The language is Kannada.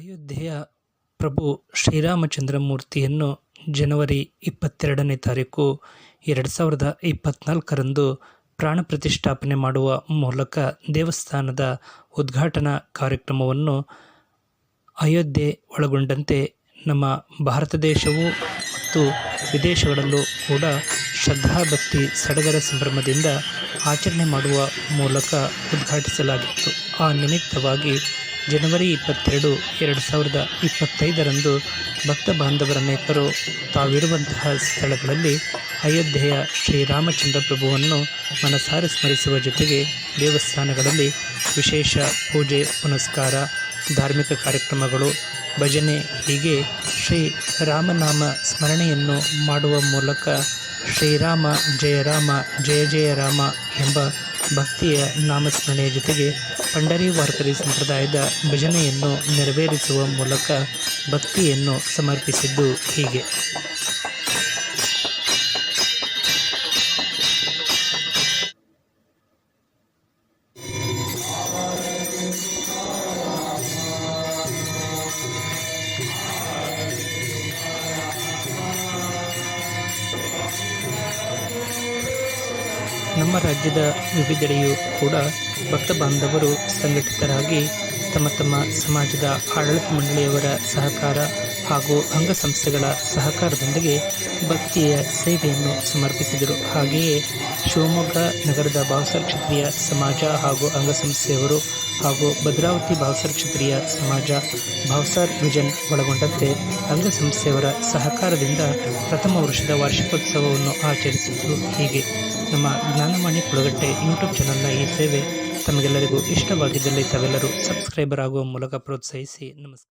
ಅಯೋಧ್ಯೆಯ ಪ್ರಭು ಶ್ರೀರಾಮಚಂದ್ರ ಮೂರ್ತಿಯನ್ನು ಜನವರಿ ಇಪ್ಪತ್ತೆರಡನೇ ತಾರೀಕು ಎರಡು ಸಾವಿರದ ಇಪ್ಪತ್ತ್ನಾಲ್ಕರಂದು ಪ್ರಾಣ ಪ್ರತಿಷ್ಠಾಪನೆ ಮಾಡುವ ಮೂಲಕ ದೇವಸ್ಥಾನದ ಉದ್ಘಾಟನಾ ಕಾರ್ಯಕ್ರಮವನ್ನು ಅಯೋಧ್ಯೆ ಒಳಗೊಂಡಂತೆ ನಮ್ಮ ಭಾರತ ದೇಶವು ಮತ್ತು ವಿದೇಶಗಳಲ್ಲೂ ಕೂಡ ಶ್ರದ್ಧಾಭಕ್ತಿ ಸಡಗರ ಸಂಭ್ರಮದಿಂದ ಆಚರಣೆ ಮಾಡುವ ಮೂಲಕ ಉದ್ಘಾಟಿಸಲಾಗಿತ್ತು. ಆ ನಿಮಿತ್ತವಾಗಿ ಜನವರಿ ಇಪ್ಪತ್ತೆರಡು, ಎರಡು ಸಾವಿರದ ಇಪ್ಪತ್ತೈದರಂದು ಭಕ್ತ ಬಾಂಧವರನೇಕರು ತಾವಿರುವಂತಹ ಸ್ಥಳಗಳಲ್ಲಿ ಅಯೋಧ್ಯೆಯ ಶ್ರೀರಾಮಚಂದ್ರ ಪ್ರಭುವನ್ನು ಮನಸಾರೆ ಸ್ಮರಿಸುವ ಜೊತೆಗೆ ದೇವಸ್ಥಾನಗಳಲ್ಲಿ ವಿಶೇಷ ಪೂಜೆ, ಪುನಸ್ಕಾರ, ಧಾರ್ಮಿಕ ಕಾರ್ಯಕ್ರಮಗಳು, ಭಜನೆ, ಹೀಗೆ ಶ್ರೀ ರಾಮನಾಮ ಸ್ಮರಣೆಯನ್ನು ಮಾಡುವ ಮೂಲಕ ಶ್ರೀರಾಮ ಜಯ ರಾಮ, ಜಯ ಜಯ ರಾಮ ಎಂಬ ಭಕ್ತಿಯ ನಾಮಸ್ಮರಣೆಯ ಜೊತೆಗೆ ಪಂಡರಿ ವಾರ್ಕರಿ ಸಂಪ್ರದಾಯದ ಭಜನೆಯನ್ನು ನೆರವೇರಿಸುವ ಮೂಲಕ ಭಕ್ತಿಯನ್ನು ಸಮರ್ಪಿಸಿದ್ದು ಹೀಗೆ. ನಮ್ಮ ರಾಜ್ಯದ ವಿವಿಧೆಡೆಯೂ ಕೂಡ ಭಕ್ತ ಬಾಂಧವರು ಸಂಘಟಿತರಾಗಿ ತಮ್ಮ ತಮ್ಮ ಸಮಾಜದ ಆಡಳಿತ ಮಂಡಳಿಯವರ ಸಹಕಾರ ಹಾಗೂ ಅಂಗಸಂಸ್ಥೆಗಳ ಸಹಕಾರದೊಂದಿಗೆ ಭಕ್ತಿಯ ಸೇವೆಯನ್ನು ಸಮರ್ಪಿಸಿದರು. ಹಾಗೆಯೇ ಶಿವಮೊಗ್ಗ ನಗರದ ಭಾವಸರ ಕ್ಷತ್ರಿಯ ಸಮಾಜ ಹಾಗೂ ಅಂಗಸಂಸ್ಥೆಯವರು ಹಾಗೂ ಭದ್ರಾವತಿ ಭಾವಸರ ಕ್ಷತ್ರಿಯ ಸಮಾಜ ಭಾವಸಾರ್ ವಿಜನ್ ಒಳಗೊಂಡಂತೆ ಅಂಗಸಂಸ್ಥೆಯವರ ಸಹಕಾರದಿಂದ ಪ್ರಥಮ ವರ್ಷದ ವಾರ್ಷಿಕೋತ್ಸವವನ್ನು ಆಚರಿಸಿದ್ದು ಹೀಗೆ. ನಮ್ಮ ಜ್ಞಾನವಾಣಿ ಪುಳಗಟ್ಟೆ ಯೂಟ್ಯೂಬ್ ಚಾನಲ್ನ ಈ ಸೇವೆ ತಮಗೆಲ್ಲರಿಗೂ ಇಷ್ಟವಾಗಿದ್ದಲ್ಲಿ ತಾವೆಲ್ಲರೂ ಸಬ್ಸ್ಕ್ರೈಬರ್ ಆಗುವ ಮೂಲಕ ಪ್ರೋತ್ಸಾಹಿಸಿ. ನಮಸ್ಕಾರ.